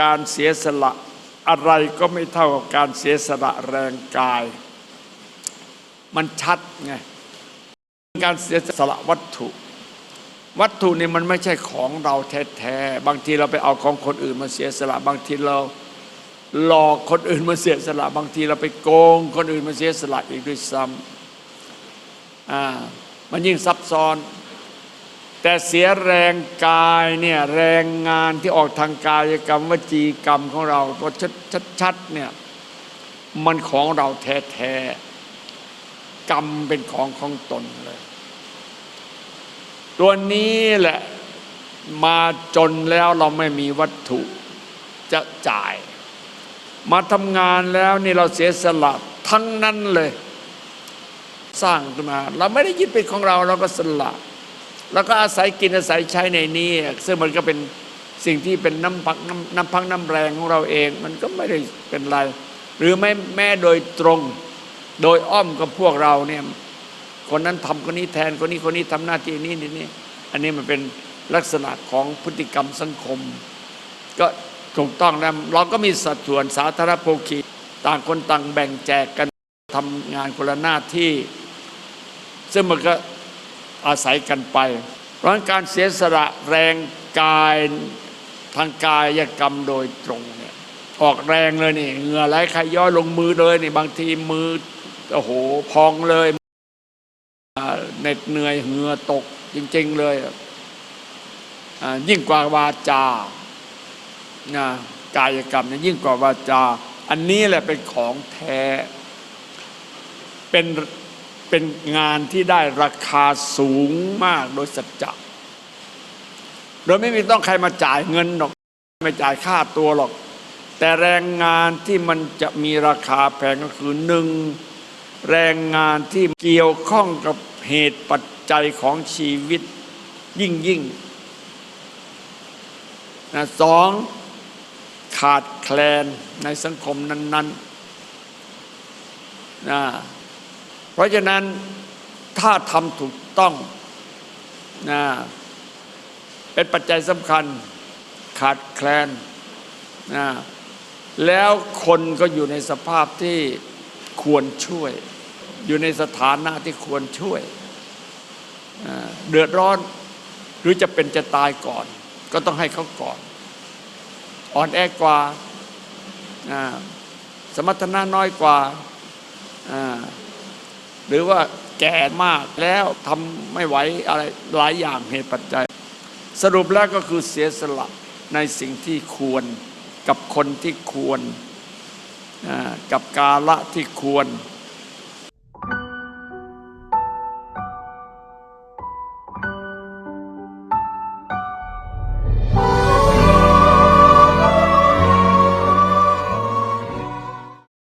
การเสียสละอะไรก็ไม่เท่ากับการเสียสละแรงกาย มันชัดไงการเสียสละวัตถุ วัตถุนี่มันไม่ใช่ของเราแท้ๆบางทีเราไปเอาของคนอื่นมาเสียสละบางทีเราหลอกคนอื่นมาเสียสละบางทีเราไปโกง คนอื่นมาเสียสละอีกด้วยซ้ำอ่ามันยิ่งซับซ้อน แต่เสียแรงกายเนี่ยแรงงานที่ออกทางกายกรรมวจีกรรมของเราตัวชัดๆเนี่ยมันของเราแท้ๆกรรมเป็นของของตนเลย ตัวนี้แหละมาจนแล้วเราไม่มีวัตถุจะจ่าย มาทำงานแล้วนี่เราเสียสละทั้งนั้นเลย สร้างขึ้นมา เราไม่ได้ยึดเป็นของเราเราก็สละ แล้วก็อาศัยกินอาศัยใช้ในนี้ ซึ่งมันก็เป็นสิ่งที่เป็นน้ำพักน้ำน้ำพักน้ำแรงของเราเอง มันก็ไม่ได้เป็นไร หรือไม่แม้โดยตรง โดยอ้อมกับพวกเราเนี่ยคนนั้นทำคนนี้แทนคนนี้คนนี้ทำหน้าที่นี้นี่นี่อันนี้มันเป็นลักษณะของพฤติกรรมสังคม ก็ถูกต้องแล้วเราก็มีสัดส่วนสาธารณโภคีต่างคนต่างแบ่งแจกกันทำงานคนละหน้าที่ ซึ่งมันก็ อาศัยกันไป เพราะฉะนั้นการเสียสละแรงกายทางกายกรรมโดยตรงเนี่ยออกแรงเลยนี่เหงื่อไหลใครย้อยลงมือเลยนี่บางทีมือโอ้โหพองเลยเหน็ดเหนื่อยเหงื่อตกจริง ๆ เลยยิ่งกว่าวาจานะกายกรรมเนี่ยยิ่งกว่าวาจา อันนี้แหละเป็นของแท้เป็น เป็นงานที่ได้ราคาสูงมากโดยสัจจะโดยไม่มีต้องใครมาจ่ายเงินหรอก ไม่จ่ายค่าตัวหรอก แต่แรงงานที่มันจะมีราคาแพงก็คือหนึ่งแรงงานที่เกี่ยวข้องกับเหตุปัจจัยของชีวิตยิ่งยิ่งนะสองขาดแคลนในสังคมนั้นๆนะ เพราะฉะนั้นถ้าทำถูกต้องนะเป็นปัจจัยสำคัญขาดแคลนนะแล้วคนก็อยู่ในสภาพที่ควรช่วย อยู่ในสถานะที่ควรช่วย เดือดร้อนหรือจะเป็นจะตายก่อน ก็ต้องให้เขาก่อน อ่อนแอกว่า สมรรถนะน้อยกว่า หรือว่าแก่มากแล้วทำไม่ไหวอะไรหลายอย่างเหตุปัจจัย สรุปแล้วก็คือเสียสละในสิ่งที่ควรกับคนที่ควรกับกาละที่ควร